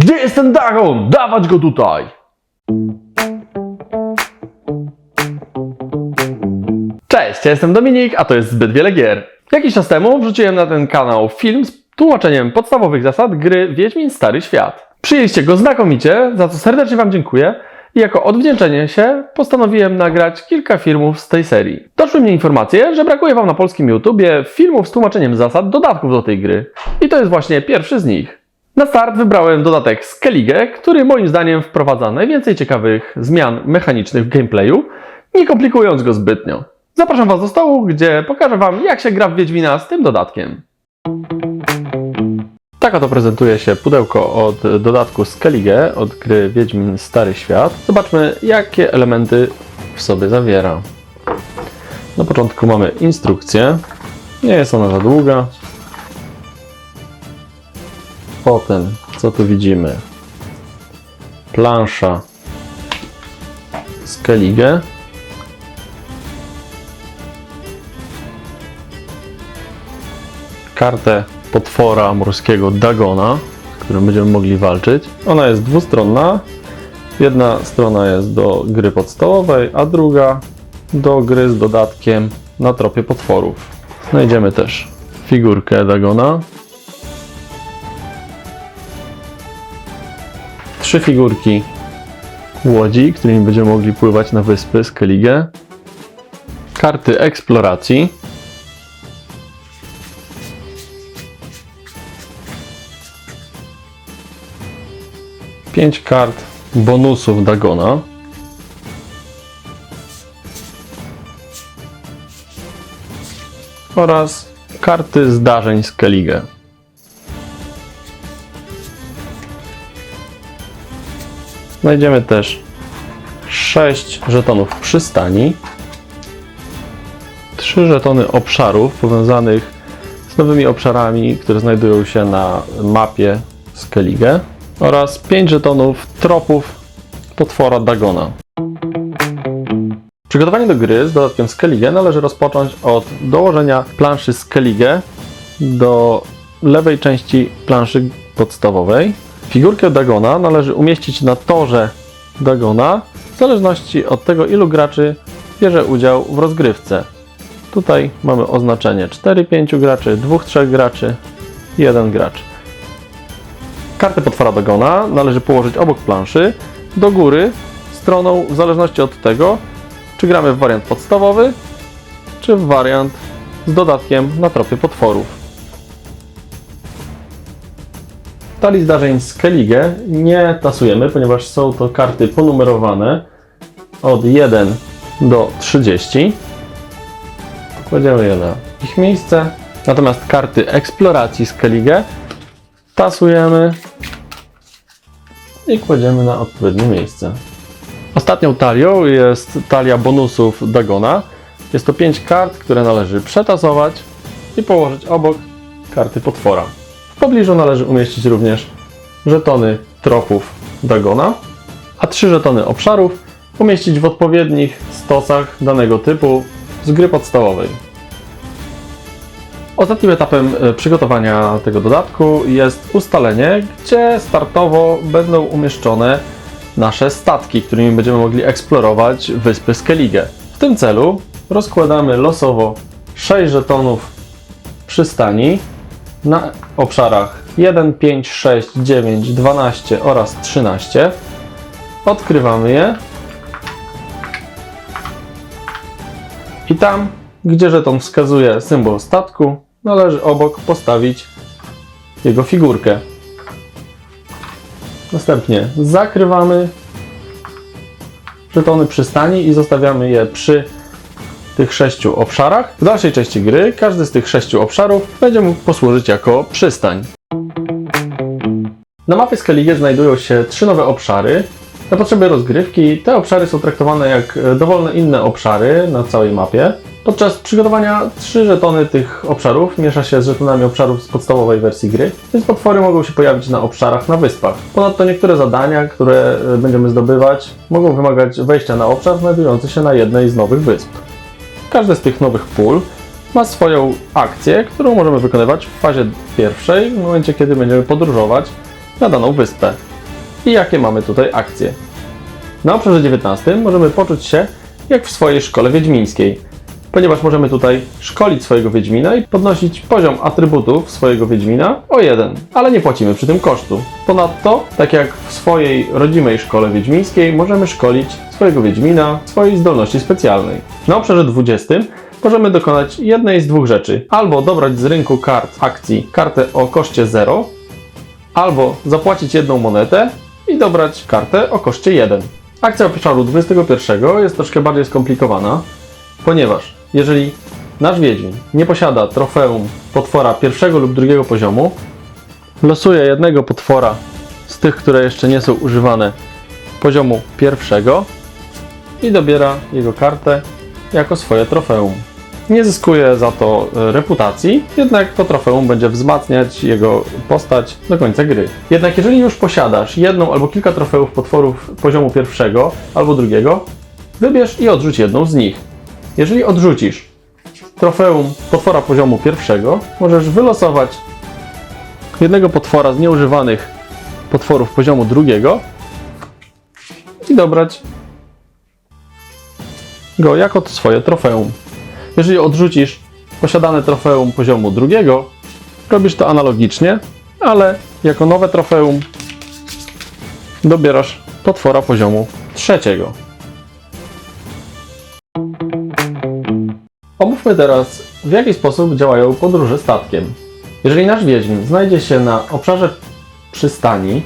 Gdzie jest ten Dagon? Dawać go tutaj! Cześć, ja jestem Dominik, a to jest Zbyt Wiele Gier. Jakiś czas temu wrzuciłem na ten kanał film z tłumaczeniem podstawowych zasad gry Wiedźmin Stary Świat. Przyjęliście go znakomicie, za co serdecznie Wam dziękuję i jako odwdzięczenie się postanowiłem nagrać kilka filmów z tej serii. Doszły mnie informacje, że brakuje Wam na polskim YouTubie filmów z tłumaczeniem zasad dodatków do tej gry. I to jest właśnie pierwszy z nich. Na start wybrałem dodatek Skellige, który moim zdaniem wprowadza najwięcej ciekawych zmian mechanicznych w gameplayu, nie komplikując go zbytnio. Zapraszam Was do stołu, gdzie pokażę Wam, jak się gra w Wiedźmina z tym dodatkiem. Tak oto prezentuje się pudełko od dodatku Skellige, od gry Wiedźmin Stary Świat. Zobaczmy, jakie elementy w sobie zawiera. Na początku mamy instrukcję. Nie jest ona za długa. Potem, co tu widzimy? Plansza Skellige. Kartę potwora morskiego Dagona, z którym będziemy mogli walczyć. Ona jest dwustronna. Jedna strona jest do gry podstawowej, a druga do gry z dodatkiem na tropie potworów. Znajdziemy też figurkę Dagona, trzy figurki. Łodzi, którymi będziemy mogli pływać na wyspy Skellige, karty eksploracji, pięć kart bonusów Dagona, oraz karty zdarzeń Skellige. Znajdziemy też 6 żetonów przystani, 3 żetony obszarów powiązanych z nowymi obszarami, które znajdują się na mapie Skellige oraz 5 żetonów tropów potwora Dagona. Przygotowanie do gry z dodatkiem Skellige należy rozpocząć od dołożenia planszy Skellige do lewej części planszy podstawowej. Figurkę Dagona należy umieścić na torze Dagona w zależności od tego, ilu graczy bierze udział w rozgrywce. Tutaj mamy oznaczenie 4-5 graczy, 2-3 graczy, 1 gracz. Kartę potwora Dagona należy położyć obok planszy, do góry, stroną, w zależności od tego, czy gramy w wariant podstawowy, czy w wariant z dodatkiem na tropie potworów. Talii zdarzeń Skellige nie tasujemy, ponieważ są to karty ponumerowane od 1 do 30. Kładziemy je na ich miejsce. Natomiast karty eksploracji Skellige tasujemy i kładziemy na odpowiednie miejsce. Ostatnią talią jest talia bonusów Dagona. Jest to 5 kart, które należy przetasować i położyć obok karty potwora. W pobliżu należy umieścić również żetony tropów Dagona, a 3 żetony obszarów umieścić w odpowiednich stosach danego typu z gry podstawowej. Ostatnim etapem e, przygotowania tego dodatku jest ustalenie, gdzie startowo będą umieszczone nasze statki, którymi będziemy mogli eksplorować wyspy Skellige. W tym celu rozkładamy losowo 6 żetonów przystani na obszarach 1, 5, 6, 9, 12 oraz 13. Odkrywamy je i tam, gdzie żeton wskazuje symbol statku, należy obok postawić jego figurkę. Następnie zakrywamy żetony przystani i zostawiamy je przy tych sześciu obszarach. W dalszej części gry każdy z tych sześciu obszarów będzie mógł posłużyć jako przystań. Na mapie Skellige znajdują się trzy nowe obszary. Na potrzeby rozgrywki te obszary są traktowane jak e, dowolne inne obszary na całej mapie. Podczas przygotowania trzy żetony tych obszarów miesza się z żetonami obszarów z podstawowej wersji gry, więc potwory mogą się pojawić na obszarach na wyspach. Ponadto niektóre zadania, które e, będziemy zdobywać, mogą wymagać wejścia na obszar znajdujący się na jednej z nowych wysp. Każde z tych nowych pól ma swoją akcję, którą możemy wykonywać w fazie pierwszej, w momencie kiedy będziemy podróżować na daną wyspę. i jakie mamy tutaj akcje. Na obszarze 19 możemy poczuć się jak w swojej szkole wiedźmińskiej, ponieważ możemy tutaj szkolić swojego wiedźmina i podnosić poziom atrybutów swojego wiedźmina o jeden, ale nie płacimy przy tym kosztu. Ponadto, tak jak w swojej rodzimej szkole wiedźmińskiej, możemy szkolić swojego wiedźmina swojej zdolności specjalnej. Na obszarze 20 możemy dokonać jednej z dwóch rzeczy. Albo dobrać z rynku kart akcji kartę o koszcie 0, albo zapłacić jedną monetę i dobrać kartę o koszcie 1. Akcja obszaru 21 jest troszkę bardziej skomplikowana, ponieważ jeżeli nasz Wiedźmin nie posiada trofeum potwora pierwszego lub drugiego poziomu, losuje jednego potwora z tych, które jeszcze nie są używane poziomu pierwszego i dobiera jego kartę jako swoje trofeum. Nie zyskuje za to e, reputacji, jednak to trofeum będzie wzmacniać jego postać do końca gry. Jednak jeżeli już posiadasz jedną albo kilka trofeów potworów poziomu pierwszego albo drugiego, wybierz i odrzuć jedną z nich. Jeżeli odrzucisz trofeum potwora poziomu pierwszego, możesz wylosować jednego potwora z nieużywanych potworów poziomu drugiego i dobrać go jako swoje trofeum. Jeżeli odrzucisz posiadane trofeum poziomu drugiego, robisz to analogicznie, ale jako nowe trofeum dobierasz potwora poziomu trzeciego. Omówmy teraz, w jaki sposób działają podróże statkiem. Jeżeli nasz wiedźmin znajdzie się na obszarze przystani,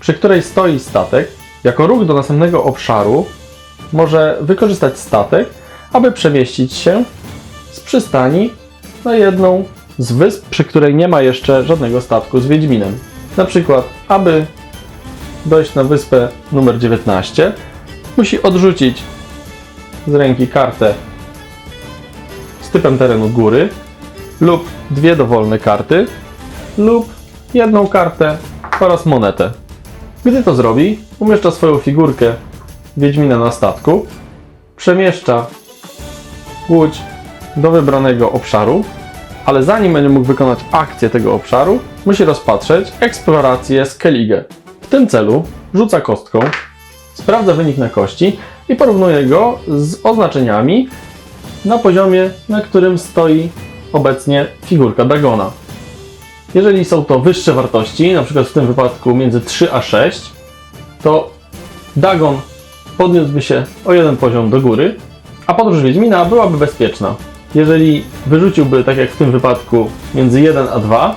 przy której stoi statek, jako ruch do następnego obszaru może wykorzystać statek, aby przemieścić się z przystani na jedną z wysp, przy której nie ma jeszcze żadnego statku z Wiedźminem. Na przykład, aby dojść na wyspę numer 19, musi odrzucić z ręki kartę typem terenu góry lub dwie dowolne karty lub jedną kartę oraz monetę. Gdy to zrobi, umieszcza swoją figurkę Wiedźmina na statku, przemieszcza łódź do wybranego obszaru, ale zanim będzie mógł wykonać akcję tego obszaru, musi rozpatrzeć eksplorację Skellige. W tym celu rzuca kostką, sprawdza wynik na kości i porównuje go z oznaczeniami na poziomie, na którym stoi obecnie figurka Dagona. Jeżeli są to wyższe wartości, na przykład w tym wypadku między 3 a 6, to Dagon podniósłby się o jeden poziom do góry, a podróż Wiedźmina byłaby bezpieczna. Jeżeli wyrzuciłby, tak jak w tym wypadku, między 1 a 2,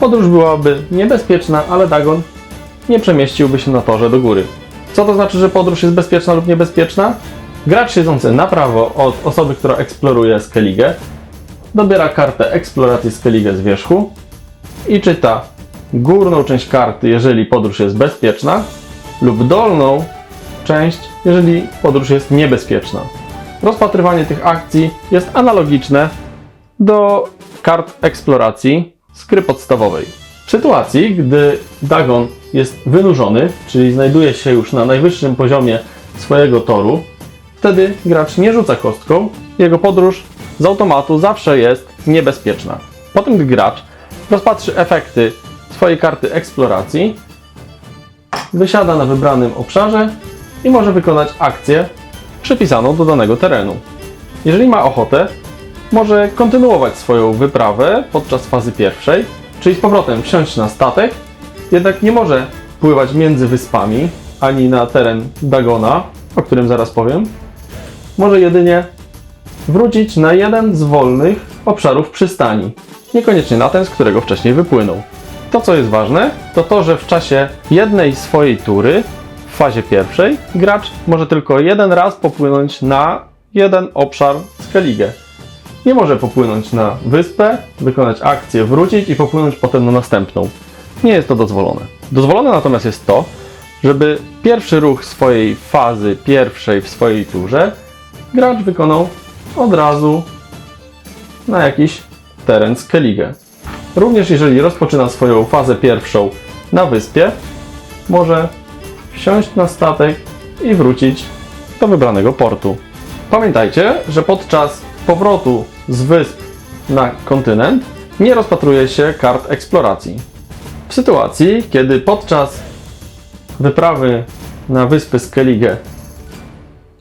podróż byłaby niebezpieczna, ale Dagon nie przemieściłby się na torze do góry. Co to znaczy, że podróż jest bezpieczna lub niebezpieczna? Gracz siedzący na prawo od osoby, która eksploruje Skellige, dobiera kartę eksploracji Skellige z wierzchu i czyta górną część karty, jeżeli podróż jest bezpieczna, lub dolną część, jeżeli podróż jest niebezpieczna. Rozpatrywanie tych akcji jest analogiczne do kart eksploracji z gry podstawowej. W sytuacji, gdy Dagon jest wynurzony, czyli znajduje się już na najwyższym poziomie swojego toru, wtedy gracz nie rzuca kostką, jego podróż z automatu zawsze jest niebezpieczna. Potem, gdy gracz rozpatrzy efekty swojej karty eksploracji, wysiada na wybranym obszarze i może wykonać akcję przypisaną do danego terenu. Jeżeli ma ochotę, może kontynuować swoją wyprawę podczas fazy pierwszej, czyli z powrotem wsiąść na statek, jednak nie może pływać między wyspami ani na teren Dagona, o którym zaraz powiem. Może jedynie wrócić na jeden z wolnych obszarów przystani, niekoniecznie na ten, z którego wcześniej wypłynął. To, co jest ważne, to to, że w czasie jednej swojej tury, w fazie pierwszej, gracz może tylko jeden raz popłynąć na jeden obszar Skellige. Nie może popłynąć na wyspę, wykonać akcję, wrócić i popłynąć potem na następną. Nie jest to dozwolone. Dozwolone natomiast jest to, żeby pierwszy ruch swojej fazy pierwszej w swojej turze gracz wykonał od razu na jakiś teren Skellige. Również jeżeli rozpoczyna swoją fazę pierwszą na wyspie, może wsiąść na statek i wrócić do wybranego portu. Pamiętajcie, że podczas powrotu z wysp na kontynent nie rozpatruje się kart eksploracji. W sytuacji, kiedy podczas wyprawy na wyspy Skellige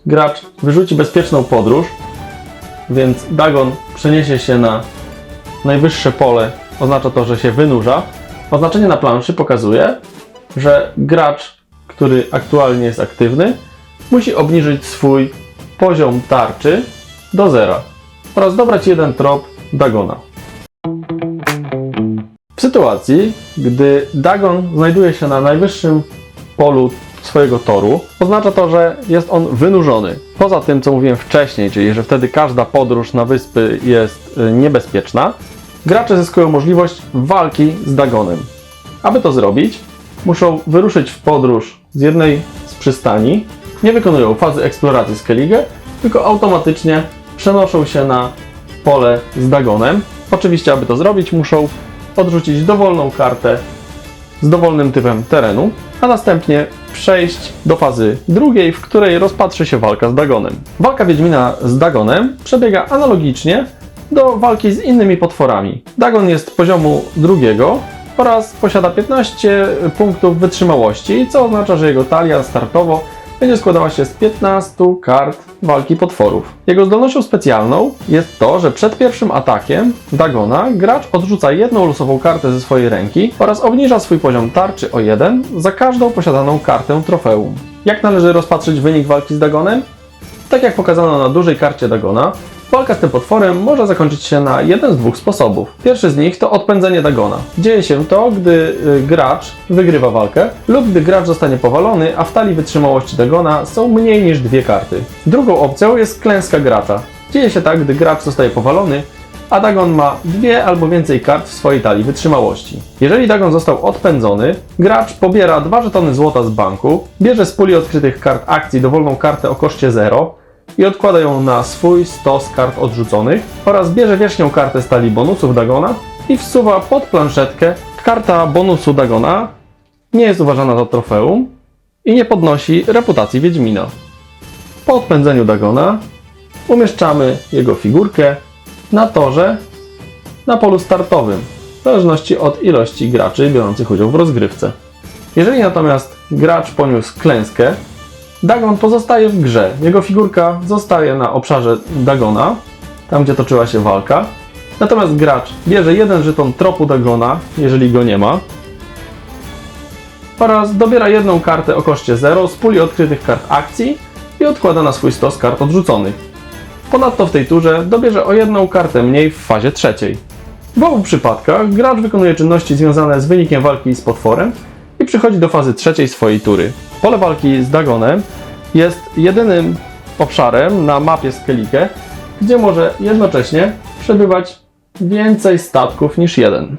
gracz wyrzuci bezpieczną podróż, więc Dagon przeniesie się na najwyższe pole, oznacza to, że się wynurza. Oznaczenie na planszy pokazuje, że gracz, który aktualnie jest aktywny, musi obniżyć swój poziom tarczy do zera oraz dobrać jeden trop Dagona. W sytuacji, gdy Dagon znajduje się na najwyższym polu swojego toru, oznacza to, że jest on wynurzony. Poza tym, co mówiłem wcześniej, czyli że wtedy każda podróż na wyspy jest y, niebezpieczna, gracze zyskują możliwość walki z Dagonem. Aby to zrobić, muszą wyruszyć w podróż z jednej z przystani, nie wykonują fazy eksploracji Skellige, tylko automatycznie przenoszą się na pole z Dagonem. Oczywiście, aby to zrobić, muszą odrzucić dowolną kartę z dowolnym typem terenu, a następnie przejść do fazy drugiej, w której rozpatrzy się walka z Dagonem. Walka Wiedźmina z Dagonem przebiega analogicznie do walki z innymi potworami. Dagon jest poziomu drugiego oraz posiada 15 punktów wytrzymałości, co oznacza, że jego talia startowo będzie składała się z 15 kart walki potworów. Jego zdolnością specjalną jest to, że przed pierwszym atakiem Dagona gracz odrzuca jedną losową kartę ze swojej ręki oraz obniża swój poziom tarczy o 1 za każdą posiadaną kartę trofeum. Jak należy rozpatrzyć wynik walki z Dagonem? Tak jak pokazano na dużej karcie Dagona, walka z tym potworem może zakończyć się na jeden z dwóch sposobów. Pierwszy z nich to odpędzenie Dagona. Dzieje się to, gdy y, gracz wygrywa walkę lub gdy gracz zostanie powalony, a w talii wytrzymałości Dagona są mniej niż dwie karty. Drugą opcją jest klęska gracza. Dzieje się tak, gdy gracz zostaje powalony, a Dagon ma dwie albo więcej kart w swojej talii wytrzymałości. Jeżeli Dagon został odpędzony, gracz pobiera dwa żetony złota z banku, bierze z puli odkrytych kart akcji dowolną kartę o koszcie 0 i odkłada ją na swój stos kart odrzuconych oraz bierze wierzchnią kartę z talii bonusów Dagona i wsuwa pod planszetkę. Karta bonusu Dagona nie jest uważana za trofeum i nie podnosi reputacji Wiedźmina. Po odpędzeniu Dagona umieszczamy jego figurkę na torze na polu startowym, w zależności od ilości graczy biorących udział w rozgrywce. Jeżeli natomiast gracz poniósł klęskę, Dagon pozostaje w grze. Jego figurka zostaje na obszarze Dagona, tam gdzie toczyła się walka. Natomiast gracz bierze jeden żeton tropu Dagona, jeżeli go nie ma, oraz dobiera jedną kartę o koszcie 0 z puli odkrytych kart akcji i odkłada na swój stos kart odrzuconych. Ponadto w tej turze dobierze o jedną kartę mniej w fazie trzeciej. W obu przypadkach gracz wykonuje czynności związane z wynikiem walki z potworem i przychodzi do fazy trzeciej swojej tury. Pole walki z Dagonem jest jedynym obszarem na mapie Skellige, gdzie może jednocześnie przebywać więcej statków niż jeden.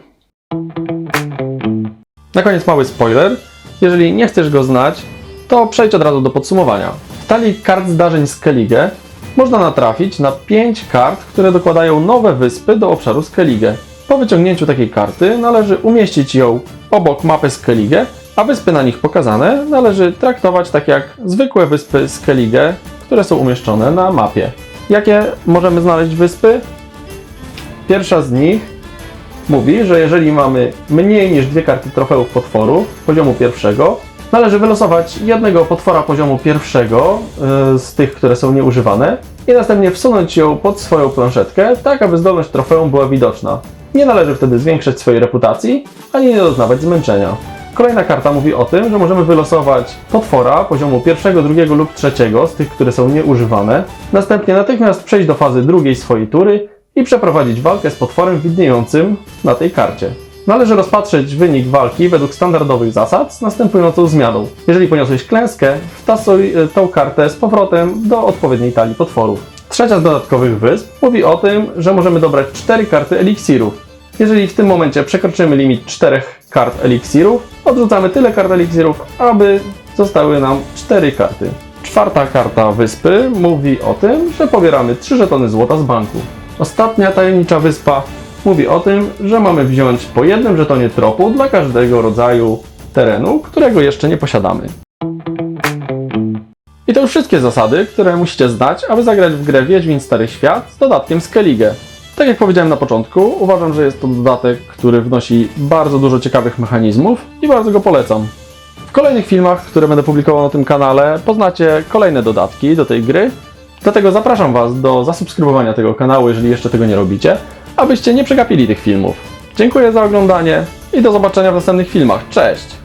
Na koniec mały spoiler. Jeżeli nie chcesz go znać, to przejdź od razu do podsumowania. W talii kart zdarzeń Skellige można natrafić na 5 kart, które dokładają nowe wyspy do obszaru Skellige. Po wyciągnięciu takiej karty należy umieścić ją obok mapy Skellige, a wyspy na nich pokazane należy traktować tak jak zwykłe wyspy Skellige, które są umieszczone na mapie. Jakie możemy znaleźć wyspy? Pierwsza z nich mówi, że jeżeli mamy mniej niż dwie karty trofeów potworu poziomu pierwszego, należy wylosować jednego potwora poziomu pierwszego yy, z tych, które są nieużywane i następnie wsunąć ją pod swoją planszetkę, tak aby zdolność trofeum była widoczna. Nie należy wtedy zwiększać swojej reputacji, ani nie doznawać zmęczenia. Kolejna karta mówi o tym, że możemy wylosować potwora poziomu pierwszego, drugiego lub trzeciego z tych, które są nieużywane, następnie natychmiast przejść do fazy drugiej swojej tury i przeprowadzić walkę z potworem widniejącym na tej karcie. Należy rozpatrzeć wynik walki według standardowych zasad z następującą zmianą. Jeżeli poniosłeś klęskę, wtasuj e, tą kartę z powrotem do odpowiedniej talii potworów. Trzecia z dodatkowych wysp mówi o tym, że możemy dobrać 4 karty eliksirów. Jeżeli w tym momencie przekroczymy limit 4 kart eliksirów, odrzucamy tyle kart eliksirów, aby zostały nam 4 karty. Czwarta karta wyspy mówi o tym, że pobieramy 3 żetony złota z banku. Ostatnia tajemnicza wyspa mówi o tym, że mamy wziąć po jednym żetonie tropu dla każdego rodzaju terenu, którego jeszcze nie posiadamy. I to już wszystkie zasady, które musicie znać, aby zagrać w grę Wiedźmin Stary Świat z dodatkiem Skellige. Tak jak powiedziałem na początku, uważam, że jest to dodatek, który wnosi bardzo dużo ciekawych mechanizmów i bardzo go polecam. W kolejnych filmach, które będę publikował na tym kanale, poznacie kolejne dodatki do tej gry. Dlatego zapraszam Was do zasubskrybowania tego kanału, jeżeli jeszcze tego nie robicie, abyście nie przegapili tych filmów. Dziękuję za oglądanie i do zobaczenia w następnych filmach. Cześć!